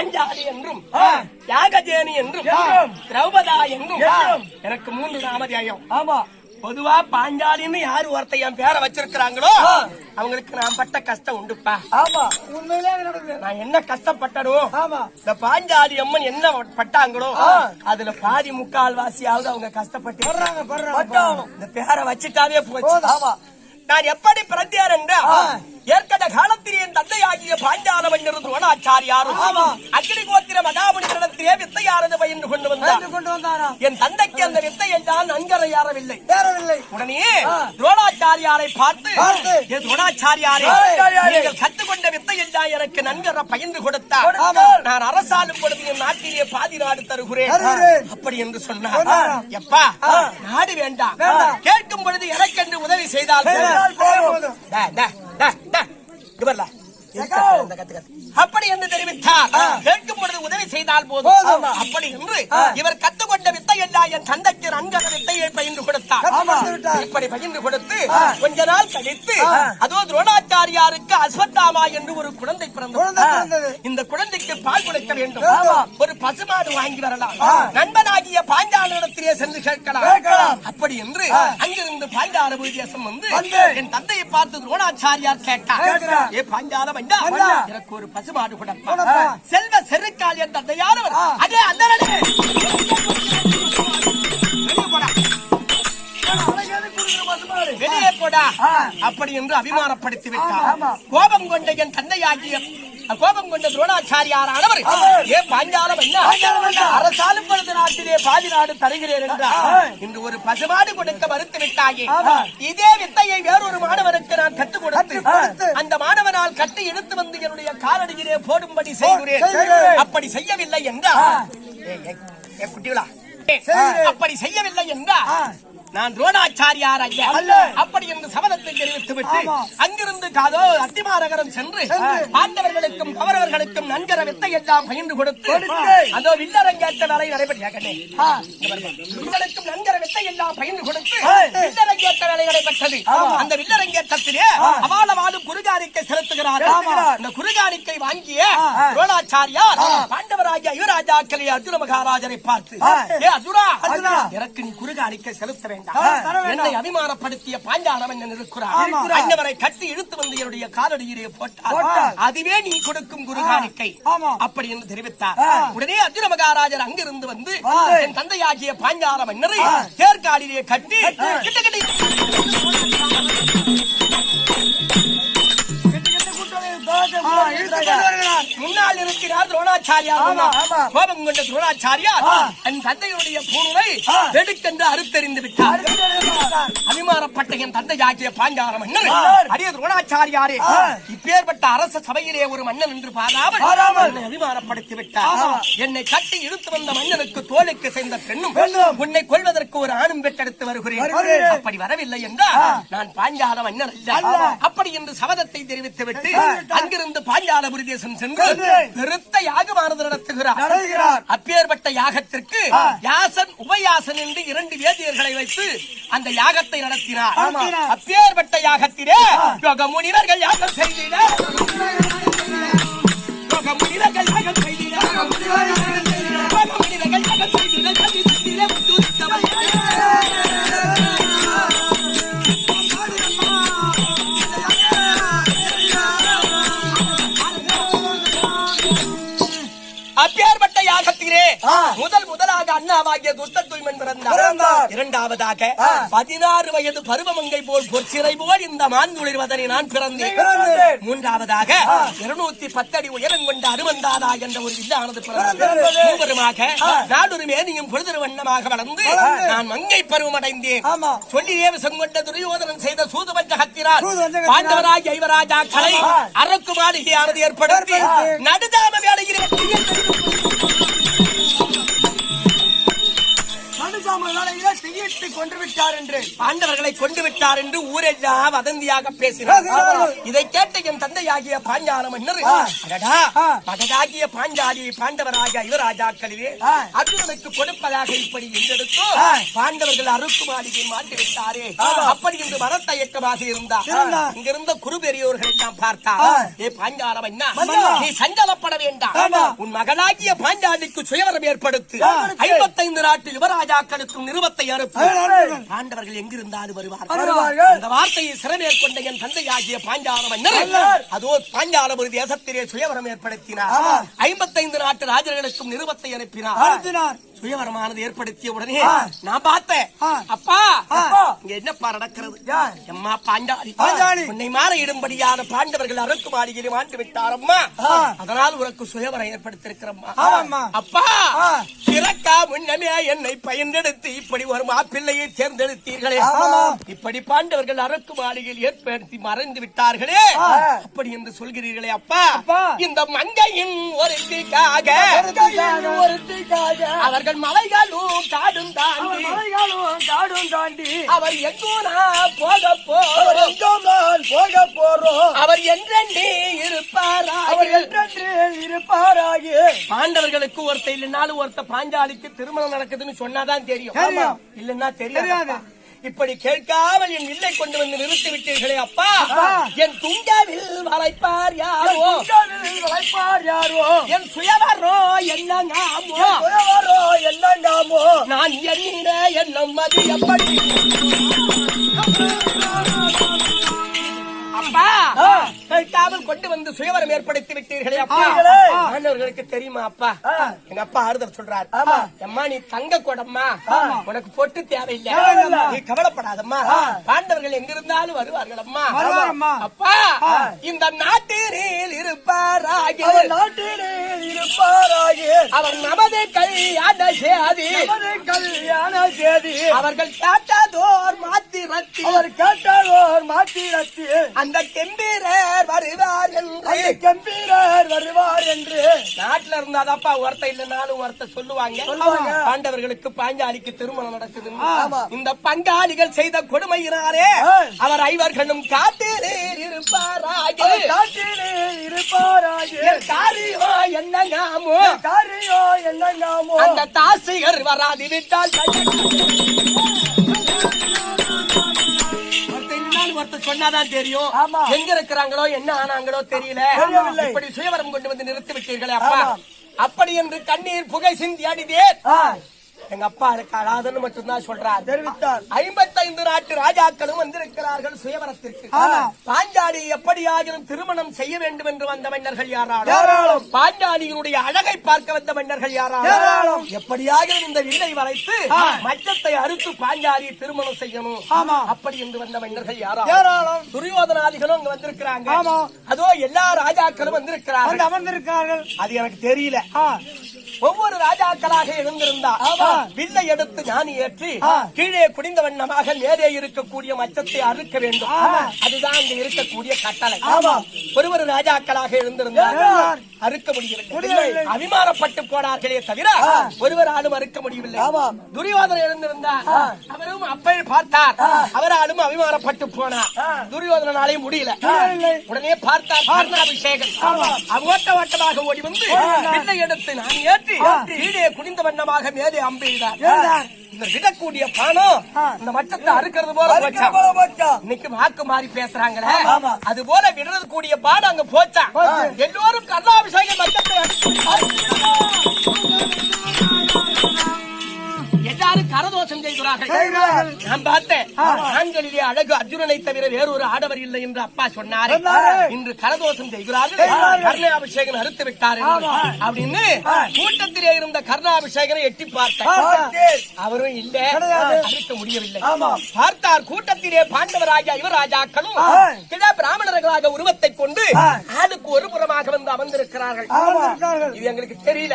பாஞ்சாலி என்றும் யாகஜேனி என்றும் திரௌபதா என்றும் எனக்கு மூன்று நாமதேயம். ஆமா. பொதுவா பாஞ்சாலின்னு யாரு ஒருத்த என் பேரை வச்சிருக்கிறாங்களோ அவங்களுக்கு நான் பட்ட கஷ்டம் உண்டுப்பா. ஆமா. உண்மையிலே நான் என்ன கஷ்டப்பட்டனும் ஆமா. இந்த பாஞ்சாலி அம்மன் என்ன பட்டாங்களோ அதுல பாதி முக்கால் வாசியாவது அவங்க கஷ்டப்பட்டு. இந்த பேரை வச்சுட்டாவே போச்சு. ஆமா. நான் எப்படி பிறந்தேன் என்றால் ஏற்கன காலத்தில் என் தந்தையாகிய பாஞ்சாலவன் இருந்து ஓனாச்சாரியாரும் ஆமா. அக்னி கோத்திர மகாமுனிகளிடத்திலே வித்தையானது பயின்று கொண்டு வந்தார் கொண்டு வந்தாரா என் தந்தைக்கு அந்த வித்தையை தான் நன்கரையாறவில்லை தேரவில்லை உடனே. துரோணாச்சாரியாரை பார்த்து. "ஏ துரோணாச்சாரியாரே. நீங்கள் கற்றுக்கொண்ட வித்தையை தான் எனக்கு நன்கர பகிர்ந்து கொடுத்தார். நான் அரசாலும் பொழுது என் நாட்டிலே பாதி நாடு தருகிறேன். அப்படி என்று சொன்னார். எப்பா நாடு வேண்டாம். கேட்கும் பொழுது எனக்கென்று உதவி செய்தால் போதும். கத்து, கத்து. அப்படி என்று தெரிவித்தார் கேட்கும் பொழுது உதவி செய்தால் போதும். அப்படி என்று இவர் கத்துக்கொண்ட வித்தை எல்லாம் என் தந்தைக்கு நன்கர வித்தையை பயின்று கொடுத்தார். இப்படி பகிர்ந்து கொடுத்து கொஞ்ச நாள் கழித்து அதோ துரோணாச்சாரியாருக்கு அஸ்வத்தாமா என்று ஒரு குழந்தை பிறந்தது. இந்த குழந்தைக்கு பால் கொடுக்க வேண்டும். ஒரு பசுமாடு வாங்கி வரலாம் நண்பனாகிய பாஞ்சாலனிடத்திலே சென்று கேட்கலாம். அப்படி என்று அங்கிருந்து பாஞ்சால தேசம் வந்து. என் தந்தையை பார்த்து துரோணாச்சாரியார் கேட்டார். ஏ பாஞ்சால வந்தா வந்தா. எனக்கு ஒரு பசுமாடு கொடுப்பா. செல்வ செருக்கால் என் தந்தையானவர் அதே அந்த வெளியே போடா. அப்படி என்று அபிமானப்படுத்தி விட்டார். கோபம் கொண்ட என் தந்தையாகிய கோபம் கொண்ட துரோணாச்சாரியாரானவர். ஏ பாஞ்சாலம் என்ன? அரசாலும் பொழுது நாட்டிலே பாதி நாடு தருகிறேன் என்றார். இன்று ஒரு பசுமாடு கொடுக்க மறுத்து விட்டாயே. இதே வித்தையை வேறொரு மாணவனுக்கு நான் கற்றுக் கொடுத்து. அந்த மாணவனால் கட்டி இழுத்து வந்து என்னுடைய காலடியிலே போடும்படி செய்கிறேன். அப்படி செய்யவில்லை ஏய், குட்டிகளா. அப்படி செய்யவில்லை என்றால் நான் துரோணாச்சாரியார் ஐயா. அப்படி என்று சபதத்தை தெரிவித்து விட்டு. அங்கிருந்து காதோ அத்திமாநகரம் சென்று. பாண்டவர்களுக்கும் கௌரவர்களுக்கும் நன்கர வித்தை எல்லாம் பகிர்ந்து கொடுத்து. அதோ வில்லரங்கேற்ற வேலை நடைபெற்றது உங்களுக்கும் நன்கர வித்தை எல்லாம் பகிர்ந்து கொடுத்து. வில்லரங்கேற்ற வேலை நடைபெற்றது. அந்த வில்லரங்கேற்றத்திலே அவாளவாடும் குருகாரிக்கை செலுத்துகிறார் ஆமா. அந்த குருகாரிக்கை வாங்கிய துரோணாச்சாரியார் பாண்டவராகிய யுவராஜாக்களை அர்ஜுன மகாராஜரை பார்த்து ஏ அர்ஜுனா. எனக்கு நீ குறுகாணிக்க செலுத்த வேண்டாம் என்னை அபிமானப்படுத்திய பாஞ்சாலம் என்ன இருக்கிறார். அன்னவரை கட்டி இழுத்து வந்து என்னுடைய காலடியிலே போட்டார். அதுவே நீ கொடுக்கும் குருகாணிக்கை. அப்படி என்று தெரிவித்தார். உடனே அர்ஜுன மகாராஜர் அங்கிருந்து வந்து. என் தந்தையாகிய பாஞ்சால மன்னரை தேர்காலிலே கட்டி கிட்ட கிட்ட முன்னால் இருக்கிறார் துரோணாச்சாரியார். கோபம் கொண்ட துரோணாச்சாரியார். என் தந்தையுடைய பூணுரை ஆ. வெடுக்கென்று அறுத்தறிந்து விட்டார் அபிமானப்பட்ட என் தந்தையாகிய பாஞ்சால மன்னர் அடிய துரோணாச்சாரியாரே இப்பேற்பட்ட அரச சபையிலே ஒரு மன்னன் என்று பாராமல். என்னை அபிமானப்படுத்தி விட்டார். என்னை கட்டி இழுத்து வந்த மன்னனுக்கு தோலுக்கு சேர்ந்த பெண்ணும். உன்னை கொள்வதற்கு ஒரு ஆணும் பெற்றெடுத்து வருகிறேன். அப்படி வரவில்லை என்றால் நான் பாஞ்சால மன்னர் அல்ல. அப்படி என்று சபதத்தை தெரிவித்து விட்டு. அங்கிருந்து பாஞ்சாலபுரி தேசம் சென்று சென்று பெருத்த யாகமானது நடத்துகிறார். அப்பேற்பட்ட யாகத்திற்கு யாசன் உபயாசன் என்று இரண்டு வேதியர்களை வைத்து அந்த யாகத்தை நடத்தினார். அப்பேற்பட்ட யாகத்திலே யோக முனிவர்கள் யாகம் செய்திட யோக முனிவர்கள் யாகம் செய்திட முதல் முதலாக அண்ணாவாகிய துர்த்தத்துய்மன் பிறந்தார் பிறந்தார். இரண்டாவதாக. பதினாறு வயது பருவமங்கை போல் பொற்சிறை போல் இந்த மாந்துளிர்வதனை நான் பிறந்தேன். மூன்றாவதாக இருநூத்தி பத்தடி உயரம் கொண்ட அருமந்தாதா என்ற ஒரு வில்லானது. மூவருமாக நாடொரு மேனியும் பொழுது வண்ணமாக வளர்ந்து. நான் மங்கை பருவமடைந்தேன் ஆமா. சொல்லி ஏவசம் கொண்ட துரியோதனன் செய்த சூதுபஞ்சகத்தினார் சூதுபஞ்சகத்தினார். பாண்டவராஜ் ஐவராஜாக்களை ஆ. அரக்கு மாளிகையானது ஏற்படுத்தி ஏற்படுத்தி. நடுதாம வேலையிலே கொண்டு விட்டார் என்று பாண்டவர்களை கொண்டு விட்டார் என்று ஊரெல்லாம் வதந்தியாக பேசினார். இதை கேட்ட என் தந்தையாகிய பாஞ்சால மன்னர் ஆ. அடடா ஆ. மகனாகிய பாஞ்சாலி பாண்டவராக யுவராஜாக்களிலே. அர்ஜுனனுக்கு கொடுப்பதாக இப்படி என்றெடுத்தோ. பாண்டவர்கள் அறுக்கு மாளிகை மாட்டி விட்டாரே அப்படி என்று மனத்தயக்கமாக இருந்தார். இங்கிருந்த குரு பெரியோர்கள் எல்லாம் பார்த்தார். ஏ பாஞ்சால மன்னா மன்னா. நீ சஞ்சலப்பட வேண்டாம். உன் மகனாகிய பாஞ்சாலிக்கு சுயவரம் ஏற்படுத்து. ஐம்பத்தைந்து நாட்டு யுவராஜாக்களுக்கும் நிருபத்தை அனுப்பு அனுப்பு. பாண்டவர்கள் எங்கிருந்தாலும் வருவார்கள். அந்த வார்த்தையை சிறமேற்கொண்ட என் தந்தையாகிய பாஞ்சால மன்னர் மன்னர். அதோ பாஞ்சால ஒரு தேசத்திலே சுயவரம் ஏற்படுத்தினார். ஐம்பத்தைந்து நாட்டு ராஜர்களுக்கும் நிருபத்தை அனுப்பினார் சுயவரமானது ஏற்படுத்திய உடனே. நான் பார்த்தேன். அப்பா. இங்க என்னப்பா நடக்கிறது பாஞ்சாலி பாஞ்சாலி. உன்னை மாற இடும்படியான பாண்டவர்கள் அரக்கு மாளிகையில் மாண்டு விட்டாரம்மா. அதனால் உனக்கு சுயவரம் ஏற்படுத்திருக்கிறம்மா. அப்பா. பிறக்கா முன்னமே என்னை பயன்படுத்தி இப்படி ஒரு மாப்பிள்ளையை தேர்ந்தெடுத்தீர்களே. இப்படி பாண்டவர்கள் அரக்கு மாளிகையில் ஏற்படுத்தி மறைந்து விட்டார்களே. அப்படி என்று சொல்கிறீர்களே அப்பா. இந்த மங்கையின் ஒருத்திக்காக ஒருத்திக்காக, ஒருத்திக்காக அவர்கள் மலைகளும் காடும் அவர் தாண்டி மலைகளும் காடும் தாண்டி அவர் எங்கூனா போக அவர் போறோம். எங்கும் நான் போக போறோம். அவர் என்றென்றே அவர் இருப்பாராக என்றென்று இருப்பாராகி பாண்டவர்களுக்கு ஒருத்த இல்லைனாலும் ஒருத்த பாஞ்சாலிக்கு திருமணம் நடக்குதுன்னு சொன்னாதான் தெரியும். இல்லன்னா தெரியாது. இப்படி கேட்காமல் என் வில்லை கொண்டு வந்து நிறுத்தி விட்டீர்களே அப்பா. என் துங்காவில் வளைப்பார் யாரோ வளைப்பார் யாரோ என் சுயவரோ என்னங்காமோ புயவரோ என்னங்காமோ நான் எண்ணின எண்ணம் அது எப்படி அப்பா. கேட்காமல் கொண்டு வந்து சுயவரம் ஏற்படுத்தி விட்டீர்களே அப்பா. மாணவர்களுக்கு தெரியுமா அப்பா. எங்க அப்பா ஆறுதல் சொல்றாரு. அம்மா நீ தங்க கொடம்மா. உனக்கு பொட்டு தேவையில்லை. நீ கவலைப்படாதம்மா. பாண்டவர்கள் எங்கிருந்தாலும் வருவார்கள் அம்மா. அப்பா. இந்த நாட்டினில் இருப்பாராக நாட்டிலே இருப்பாராகி அவர் நமது கல்யாண சேதி கல்யாண தேதி அவர்கள் கேட்டதோர் மாத்திரத்தில் அவர் கேட்டாரோர் மாத்திரத்தி அந்த கெம்பீரர் வருவார் என்று. அந்த கம்பீரர் வருவார் என்று. நாட்டுல இருந்தாதாப்பா ஒருத்த இல்லைனாலும் ஒருத்த சொல்லுவாங்க. பாண்டவர்களுக்கு பாஞ்சாலிக்கு திருமணம் நடக்குது. இந்த பங்காளிகள் செய்த கொடுமையினாரே. அவர் ஐவர்களும் காட்டிலே இருப்பாராக. காட்டிலே இருப்பாராகி. காரியோ என்னங்காமோ காரியோ என்னங்காமோ அந்த தாசிகர் வராது விட்டால் ஒருத்தர் சொன்னாதான் தெரியும். எங்க இருக்கிறாங்களோ என்ன ஆனாங்களோ தெரியல. இப்படி சுயவரம் கொண்டு வந்து நிறுத்தி விட்டீர்களே அப்பா. அப்படி என்று கண்ணீர் புகை சிந்தி அடிதேன் எங்க அப்பா எனக்கு அழாதுன்னு மட்டும்தான் சொல்றாரு. தெரிவித்தார். ஐம்பத்தைந்து நாட்டு ராஜாக்களும் வந்திருக்கிறார்கள் சுயவரத்திற்கு. பாஞ்சாலி எப்படியாகிலும் திருமணம் செய்ய வேண்டும் என்று வந்த மன்னர்கள் யாராலும். பாஞ்சாலியினுடைய அழகை பார்க்க வந்த மன்னர்கள் யாராலும். எப்படியாகிலும் இந்த வில்லை வளைத்து ஆ. மச்சத்தை அறுத்து பாஞ்சாலியை திருமணம் செய்யணும். அப்படி என்று வந்த மன்னர்கள் யாராலும். துரியோதனாதிகளும் அங்க வந்திருக்கிறாங்க. அதோ எல்லா ராஜாக்களும் வந்து வந்திருக்கிறார்கள் அமர்ந்திருக்கிறார்கள். அது எனக்கு தெரியல. ஒவ்வொரு ராஜாக்களாக எழுந்திருந்தா ஆமா. வில்லை எடுத்து ஞானி ஏற்றி. கீழே குடிந்த வண்ணமாக மேலே இருக்கக்கூடிய மச்சத்தை அறுக்க வேண்டும். அதுதான் அங்க இருக்கக்கூடிய கட்டளை ஆமா. ஒரு ஒரு ராஜாக்களாக எழுந்திருந்தார் எழுந்தார். அறுக்க முடியவில்லை. அபிமானப்பட்டு போனார்களே தவிர ஒருவராலும் அறுக்க முடியவில்லை. துரியோதனை எழுந்திருந்தார். அவரும் அப்பை பார்த்தார். அவராலும் அபிமானப்பட்டு போனார். துரியோதனாலே முடியல. உடனே பார்த்தார் கர்ணாபிஷேகன் ஓட்ட ஓட்டமாக ஓடி வந்து வில்லை எடுத்து நான் ஏற்றி கீழே குனிந்த வண்ணமாக மேலே அம்பெய்தார். இந்த விடக்கூடிய பானம் ஆ. இந்த மச்சத்தை அறுக்கிறது போல போச்சா? இன்னைக்கு வாக்கு மாறி பேசுறாங்களே. அது போல விடுறது கூடிய பாடம் அங்க போச்சா போச்சு. எல்லோரும் கர்ணாபிஷேகம் மச்சத்தை கரதோஷம் செய்கிறார்கள். நான் பார்த்தேன். ஆண்களிலே அழகு அர்ஜுனனை தவிர வேறொரு ஆடவர் இல்லை என்று அப்பா சொன்னாரு. இன்று கரதோஷம் செய்கிறார்கள். கர்ணாபிஷேகன் அறுத்து விட்டார். அப்படின்னு. கூட்டத்திலே இருந்த கர்ணாபிஷேகனை எட்டி பார்த்தேன். அவரும் இல்ல. அறுக்க முடியவில்லை. பார்த்தார் கூட்டத்திலே பாண்டவராஜா யுவராஜாக்களும். கிழ பிராமணர்களாக உருவத்தை கொண்டு. ஆளுக்கு ஒரு புறமாக வந்து அமர்ந்திருக்கிறார்கள். இது எங்களுக்கு தெரியல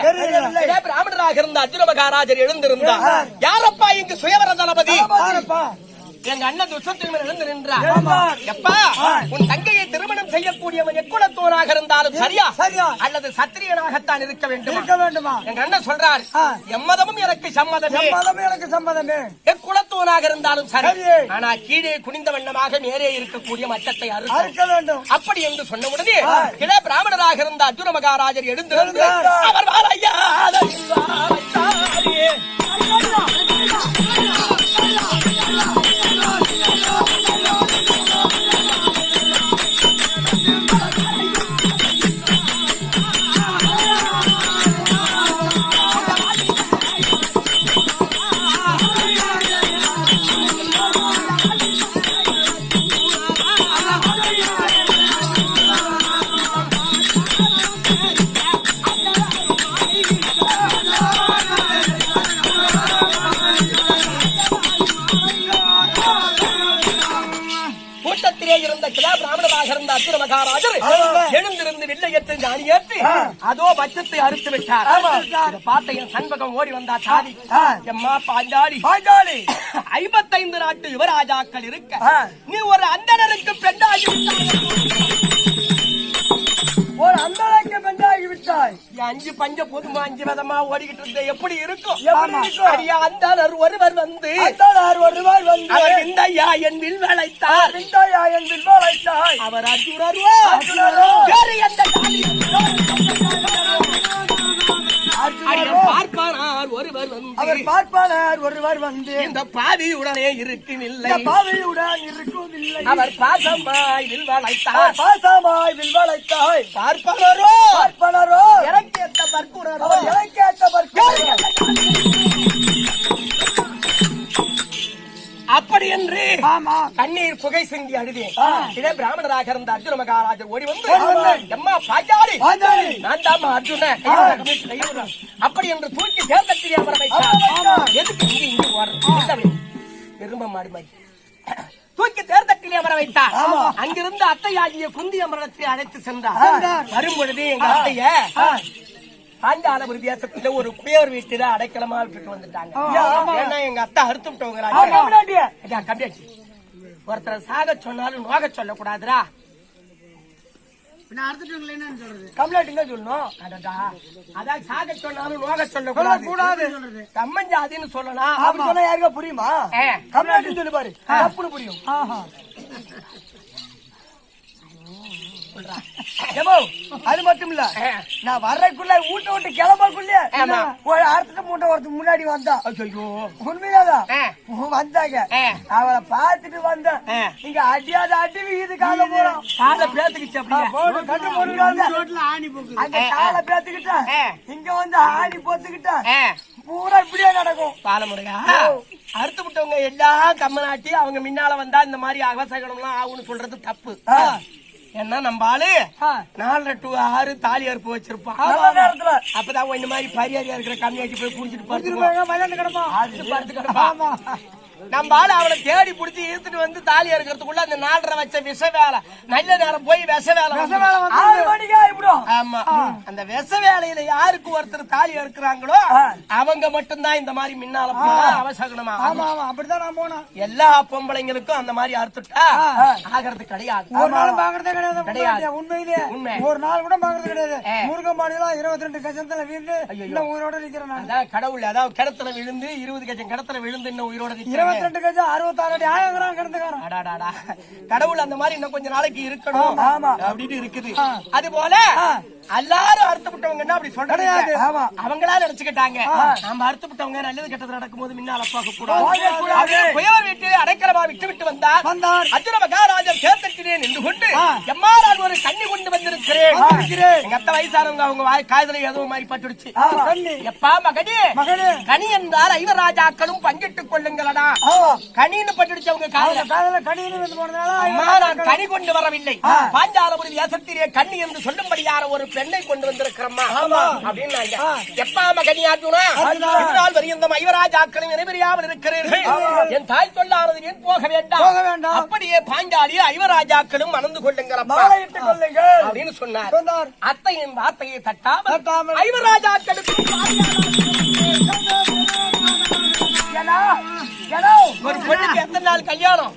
பிராமணராக இருந்த அர்ஜுன மகாராஜர் எழுந்திருந்தார் ஆ. யாரப்பா இங்கு சுயவர தளபதி. எங்க அண்ணன் துஷ்டத்தின் எழுந்து நின்றார். எப்பா. உன் தங்கையை திருமணம் செய்யக்கூடிய இருக்கக்கூடியவன் எக்குலத்தோனாக இருந்தாலும் சரியா சரியா. அல்லது சத்திரியனாகத்தான் இருக்க வேண்டும் இருக்க வேண்டுமா எங்க அண்ணன் சொல்றார். எம்மதமும் எனக்கு சம்மதமே சம்மதமே எனக்கு சம்மதமே எக்குலத்தோனாக இருந்தாலும் சரி. ஆனா கீழே குனிந்த வண்ணமாக மேலே இருக்கக்கூடிய மச்சத்தை அறுக்க வேண்டும் அப்படி என்று சொன்ன உடனே. கிள பிராமணராக இருந்த அர்ஜுன மகாராஜர் எழுந்திருந்து எழுந்தார். அவர் வாழையா கூட்டத்திலே இருந்த கிளா பிராமணராக இருந்த அர்ஜுன மகாராஜர். எழுந்திருந்து வில்லையத்தை ஏற்றி அதோ பட்சத்தை அறுத்து விட்டார் பார்த்த என் சண்பகம் ஓடி வந்தா சாதி. எம்மா பாஞ்சாலி பாஞ்சாலி ஐம்பத்தைந்து நாட்டு யுவராஜாக்கள் இருக்க. நீ ஒரு அந்தணருக்கு பெண்ணாகி விட்டாய். ஒரு அந்தளக்கு பெண்ணாகி விட்டாய் அஞ்சு பஞ்ச பொதுமா அஞ்சு விதமா ஓடிக்கிட்டு இருந்த எப்படி இருக்கும் எப்படி இருக்கும்? அடியா அந்தணர் ஒருவர் வந்து அந்தளார் ஒரு ரூபாய் வந்து அவர் இந்தையா என் வில் வளைத்தார் விந்தாயா என் வில்வாளைத்தாய் அவர் அர்ஜுனரோ அர்ஜுனரோ. வேறு எந்த. அடியான் பார்ப்பானார் ஒருவர் அவர் வந்து பார்ப்பாளர் ஒருவர் வந்து. இந்த பாவி உடனே இருக்குமில்லை பாவையுடன் இருக்குவதில்லை அவர் பாசமாய் வில் அவர் வளைத்தார் பாசமாய் வில்வாளைத்தாய் பார்ப்பானரோ? பார்ப்பனரோ? எனக்கு எத்த பர்க்குறரோ அவர் இலக்கியத்தவர் அப்படி என்று ஆமா. கண்ணீர் புகை சிந்தி அழுதேன். இதே பிராமணராக இருந்த அர்ஜுன மகாராஜர் ஓடி வந்து. எம்மா பாஞ்சாலி. நான் தாமா அர்ஜுன அப்படி என்று தூக்கி தேர்தத்திலே அமர வைத்தார். எதுக்கு இங்கு இங்கு வர்றது எரும மாடு மாதிரி. தூக்கி தேர்தட்டிலே அமர வைத்தார். அங்கிருந்து அத்தையாகிய குந்தி அமரத்தை அழைத்து சென்றார். சென்றார். வரும் பொழுது எங்க அத்தைய பாஞ்சாலபுரி தேசத்துல ஒரு குயர் வீட்டுல அடைக்கலமா விட்டுட்டு வந்துட்டாங்க. ஏன்னா எங்க அத்தை அறுத்து விட்டவங்க. ஒருத்தரை சாக சொன்னாலும் நோக சொல்லக்கூடாதுடா. கம்ப்ளைண்ட் தான் சொல்லணும். அடடா. அதான் சாக சொன்னாலும் நோக சொல்லக்கூடாது. சொல்லக்கூடாது. கம்மஞ்சாதின்னு சொல்லலாம். அப்படி சொன்னா யாருக்கா புரியுமா. கம்ப்ளைண்ட் சொல்லு பாரு. தப்புன்னு ஏமோ, அது மட்டும் இல்ல. நான் வர்றதுக்குள்ள வீட்டை விட்டு கிளம்பக்குள்ளே. ஒரு அடுத்த மூட்டை ஒருத்தர் முன்னாடி வந்தா. ஐயோ உண்மையாதான். வந்தாங்க. அவளை பார்த்துட்டு வந்தேன். இங்க அடியாத அடி விகிது கால போறோம். கால பேத்துக்கிச்சு அங்க. காலை பேத்துக்கிட்டேன். இங்க வந்து ஆடி போத்துக்கிட்டேன். பூரா இப்படியே நடக்கும். பாலமுருகா அறுத்து விட்டவங்க எல்லாம் கம்மநாட்டி அவங்க முன்னால வந்தா இந்த மாதிரி அவசகனம்லாம் ஆகும்னு சொல்றது தப்பு. ஏன்னா நம்ம ஆளு ஆ. நாலரை டு ஆறு தாலி அறுப்பு வச்சிருப்பான். அப்பதான் இந்த மாதிரி பரியாரியா இருக்கிற கம்மியாக்கி போய் குடிச்சிட்டு படுத்துருவான் திரும்ப மலையாண்டு கிடப்பா அது படுத்து கிடப்பான். நம்ம ஆளு அவளை தேடி புடிச்சு இழுத்துட்டு வந்து தாலி அறுக்கிறதுக்குள்ள அந்த நாலரை வச்ச விஷ வேலை நல்ல நேரம் போய் விஷ வேலை ஆமா. அந்த விஷ வேலையில யாருக்கு ஒருத்தர் தாலி அறுக்குறாங்களோ. அவங்க மட்டும்தான் இந்த மாதிரி மின்னால அவசகனமா ஆமா ஆமா. அப்படித்தான் நான் போனேன். எல்லா பொம்பளைங்களுக்கும் அந்த மாதிரி அறுத்துட்டா. ஆகிறது கிடையாது. ஒரு நாள் பாக்குறதே கிடையாது. கிடையாது. உண்மையிலே உண்மை. ஒரு நாள் கூட பாக்குறது கிடையாது. முருகம்பாடியெல்லாம் இருபத்தி ரெண்டு கஜத்துல வீடு. இன்னும் உயிரோட நிக்கிறேன் கடவுள் அதாவது கிணத்துல விழுந்து இருபது கஜம் கிணத்துல விழுந்து இன்னும் உயிரோட நிக்கிறேன் இருபத்தி ரெண்டு கஜம் அறுபத்தாறு அடி ஆயிரம் கிடந்துக்காரன். கடவுள் அந்த மாதிரி இன்னும் கொஞ்ச நாளைக்கு இருக்கணும் ஆமா. அப்படின்னு இருக்குது அது போல எல்லாரும் அறுத்துப்பட்டவங்கன்னா அப்படி சொல்றது கிடையாது. அவங்களா நினைச்சுக்கிட்டாங்க நம்ம அறுத்துப்பட்டவங்க நல்லது கெட்டது நடக்கும்போது முன்னால பார்க்க பார்க்க கூடாது. வீட்டில் அடைக்கலமா விட்டு விட்டு வந்தார் வந்தார். அர்ஜுன மகாராஜர் சேர்த்திலே நின்று கொண்டு ஆ. எம்மா நான் ஒரு கண்ணி கொண்டு வந்திருக்கிறேன். எங்க அத்தை வயசானவங்க அவங்க வாய் காதல ஏதோ மாதிரி பட்டுடுச்சு. எப்பா மகனே மகனே. கனி என்றால் ஐவராஜாக்களும் பங்கிட்டுக் கொள்ளுங்களடா ஆமா கனின்னு பட்டுடுச்சு அவங்க அவங்க காதல கடினு வந்து போனதால நான் கனி கொண்டு வரவில்லை. பாஞ்சாலபுரி கண்ணி என்று சொல்லும்படியான ஒரு பெண்ணை கொண்டு வந்திருக்கிறம்மா. அப்படின்னாங்க எப்பா மகனி இதனால் வரையும் ஐவராஜாக்களும் இணைபெரியாமல் இருக்கிறீர்கள் என் தாய் சொல்லானது ஏன் போக வேண்டாம்? போக வேண்டாம். அப்படியே பாஞ்சாலி ஐவராஜாக்களும் மணந்து கொள்ளுங்கள். அப்படின்னு சொன்னார். அத்தையின் வார்த்தையை தட்டாமல் தட்டாமல். ஐவராஜாக்களுக்கு ஏன்னா, ஏன்னா, ஒரு பொண்ணுக்கு எத்தனை நாள் கல்யாணம்?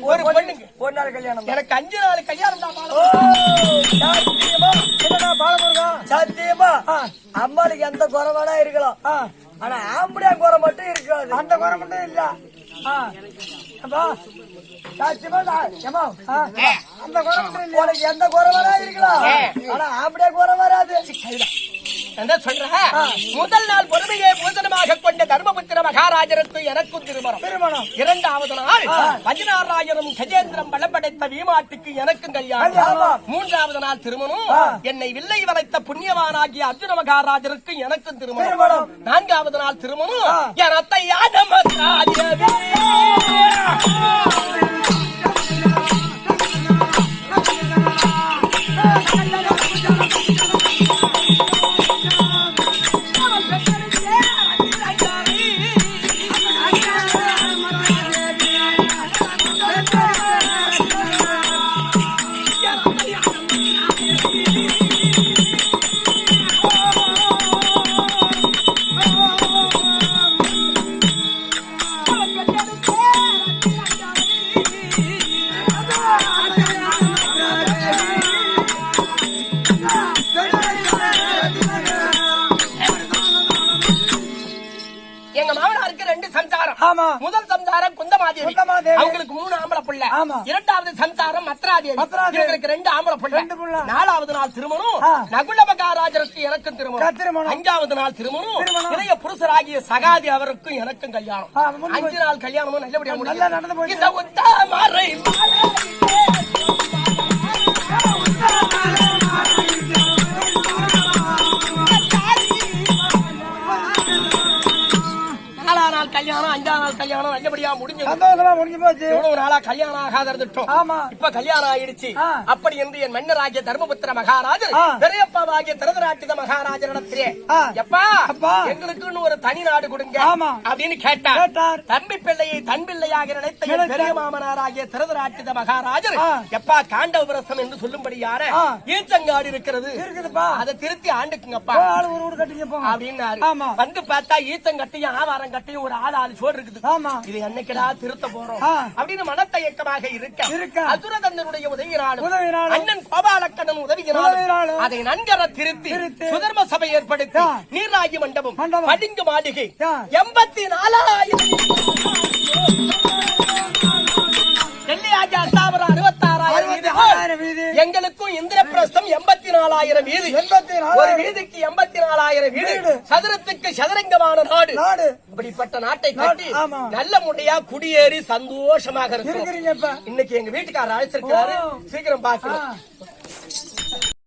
ஒரு பொண்ணுக்கு. ஒரு நாள் கல்யாணம். எனக்கு அஞ்சு நாள் கல்யாணம் தான் பாலமுருகன் சத்தியமா. அம்மாளுக்கு எந்த குறைவாடா இருக்கலாம். ஆ, ஆனா ஆம்படியா குறை மட்டும் இருக்காது. அந்த குறை மட்டும் இல்ல. அந்த குறை மட்டும் இல்ல உனக்கு எந்த குறைவாடா இருக்கலாம். ஆனா ஆம்படியா குறை வராது. முதல் நாள் பொறுமையை பூசணமாக கொண்ட தர்மபுத்திர மகாராஜருக்கு எனக்கும் திருமணம். திருமணம். இரண்டாவது நாள் பதினாறாயிரம் கஜேந்திரம் பலம் படைத்த வீமாட்டுக்கு எனக்கும் கல்யாணம். மூன்றாவது நாள் திருமணம். என்னை வில்லை வளைத்த புண்ணியவானாகிய அர்ஜுன மகாராஜருக்கு எனக்கும் திருமணம். நான்காவது நாள் திருமணம். என் அத்தை யாதமராஜவே. எங்க மாமனாருக்கு ரெண்டு சம்சாரம் ஆமா. முதல் சம்சாரம் குந்தமாதேவி. அவங்களுக்கு மூணு ஆம்பளை புள்ள ஆமா. இரண்டாவது சம்சாரம் மத்ராதேவி. இவங்களுக்கு ரெண்டு ஆம்பளை புள்ள. நாலாவது நாள் திருமணம். நகுல மகாராஜருக்கு எனக்கும் திருமணம். அஞ்சாவது நாள் திருமணம். இளைய புருஷராகிய சகாதி அவருக்கும் எனக்கும் கல்யாணம் அஞ்சு நாள் கல்யாணமும் நல்லபடியா நல்லா முடிஞ்சது. நடந்து. இந்த உத்தாமரை நாலா நாள் கல்யாணம் அஞ்சா நாள் கல்யாணம் நல்லபடியா முடிஞ்சது சந்தோஷமா முடிஞ்சு போச்சு எவ்வளவு நாளா கல்யாணம் ஆகாத இருந்துட்டோம் ஆமா. இப்ப கல்யாணம் ஆயிடுச்சு. அப்படி என்று என் மன்னராகிய தர்மபுத்திர மகாராஜர். பெரியப்பாவாகிய திருதராட்டித மகாராஜரிடத்திலே ஆ. எப்பா. எங்களுக்குன்னு ஒரு தனி நாடு கொடுங்க ஆமா. அப்படின்னு கேட்டார். தம்பி பிள்ளையை தன் பிள்ளையாக நினைத்த. பெரிய மாமனாராகிய திருதராட்டித மகாராஜர். எப்பா காண்டவரசம் என்று சொல்லும்படியான ஆ. ஈச்சங்காடு இருக்கிறது அதை திருத்தி ஆண்டுக்குங்கப்பா ஆமா. வந்து பார்த்தா ஈச்சங்கட்டையும் ஆவாரம் கட்டையும் ஒரு ஆள் ஆளு சோறு இருக்குது ஆமா இது என்னைக்கடா திருத்த போறோம். அப்படின்னு மனத்தயக்கமாக இருக்க இருக்க. அசுரதந்தனுடைய உதவியினாலும். அண்ணன் கோபாலக்கண்ணன் உதவியினாலும். அதை நன்கர திருத்தி. சுதர்ம சபை ஏற்படுத்தி. நீர்ராஜி மண்டபம். பளிங்கு மாளிகை. எண்பத்தி நாலாயிரம் அஸ்தாபரம் அறுபத்தாறாயிரம் அறுபத்தாறாயிரம் வீதி. எங்களுக்கும் இந்திரபிரஸ்தம் எண்பத்தி நாலாயிரம் வீதி எண்பத்தி ஒரு வீதிக்கு எண்பத்தி நாலாயிரம் வீடு. சதுரத்துக்கு சதுரங்கமான நாடு நாடு இப்படிப்பட்ட நாட்டை கட்டி. நல்ல முறையா குடியேறி சந்தோஷமாக இருக்கிறோம் இன்னைக்கு எங்க வீட்டுக்காரர் அழைச்சிருக்காரு. சீக்கிரம் பாக்கணும்